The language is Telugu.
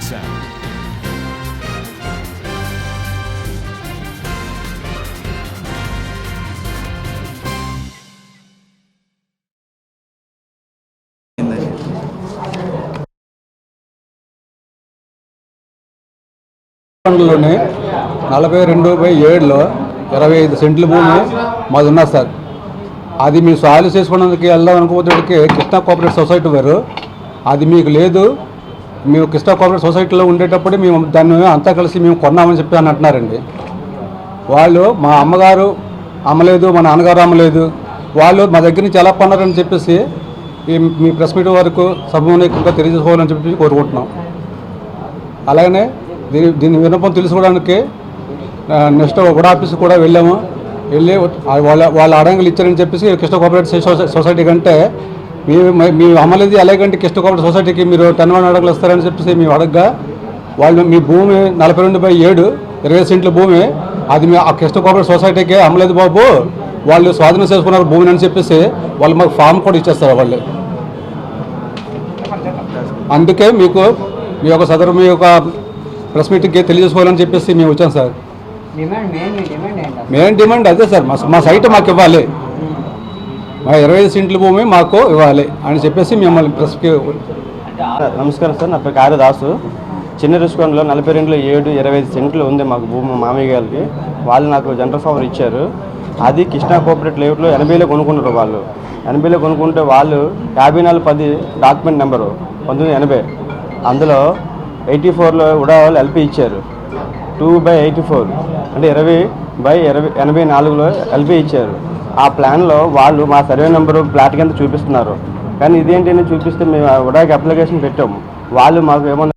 sound. లోని నలభై రెండు బై ఏడులో ఇరవై ఐదు సెంట్ల భూమి మాది ఉన్నది సార్ అది మీరు సాయిల్ చేసుకోవడానికి వెళ్దాం అనుకోవడానికి కృష్ణా కోఆపరేటివ్ సొసైటీ వారు అది మీకు లేదు మేము కృష్ణా కోఆపరేటివ్ సొసైటీలో ఉండేటప్పుడు మేము దాన్ని అంతా కలిసి మేము కొన్నామని చెప్పి అని అంటున్నారండి. వాళ్ళు మా అమ్మగారు అమ్మలేదు మా నాన్నగారు అమ్మలేదు. వాళ్ళు మా దగ్గర నుంచి ఎలా కొన్నారని చెప్పేసి ఈ మీ ప్రెస్ మీట్ వరకు సమూహికంగా తెలియజేసుకోవాలని చెప్పి కోరుకుంటున్నాం. అలాగనే దీని దీని విన్నపం తెలుసుకోవడానికి నెక్స్ట్ కూడా ఆఫీస్ కూడా వెళ్ళాము. వెళ్ళి వాళ్ళ వాళ్ళ అడంగులు ఇచ్చారని చెప్పేసి కృష్ణ కోఆపరేటివ్ సొసైటీ కంటే మీ అమ్మలేదు అలాగంటే కృష్ణ కోఆపరేటివ్ సొసైటీకి మీరు టెన్ వన్ అడగలు ఇస్తారని చెప్పేసి మేము అడగగా వాళ్ళు మీ భూమి నలభై రెండు బై ఏడు ఇరవై సెంట్ల భూమి. అది మీ ఆ కృష్ణ కోఆపరేటివ్ సొసైటీకి అమ్మలేదు బాబు. వాళ్ళు స్వాధీనం చేసుకున్నారు భూమిని అని చెప్పేసి వాళ్ళు మాకు ఫామ్ కూడా ఇచ్చేస్తారు వాళ్ళు. అందుకే మీకు మీ యొక్క సదరు మీ యొక్క ప్రెస్ మీటింగ్కి తెలియజేసుకోవాలని చెప్పేసి మేము వచ్చాం సార్. మెయిన్ డిమాండ్ ఏంటి మెయిన్ డిమాండ్ అదే సార్. మా సైట్ మాకు ఇవ్వాలి. మా ఇరవై ఐదు సెంట్ల భూమి మాకు ఇవ్వాలి అని చెప్పేసి మిమ్మల్ని ప్రెస్కి నమస్కారం సార్ నా పేరు కార్యదాసు చిన్న రుసుకొండలో నలభై రెండులో ఏడు ఇరవై ఐదు సెంట్లు ఉంది మాకు భూమి మామయ్య గారికి. వాళ్ళు నాకు జనరల్ ఫవర్ ఇచ్చారు. అది కృష్ణా కోఆపరేటివ్ లేఅవుట్లో ఎనభైలో కొనుక్కుంటారు వాళ్ళు. ఎనభైలో కొనుక్కుంటే వాళ్ళు యాభై నాలుగు పది డాక్యుమెంట్ నెంబరు పంతొమ్మిది ఎనభై. అందులో ఎయిటీ ఫోర్లో కూడా వాళ్ళు ఎల్పి ఇచ్చారు. టూ బై ఎయిటీ ఫోర్ అంటే ఇరవై బై ఇరవై ఎనభై నాలుగులో ఎల్పి ఇచ్చారు. ఆ ప్లాన్లో వాళ్ళు మా సర్వే నెంబరు ప్లాట్ కింద చూపిస్తున్నారు. కానీ ఇదేంటి అని చూపిస్తే మేము ఉడాకి అప్లికేషన్ పెట్టాము. వాళ్ళు మాకు ఏమన్నా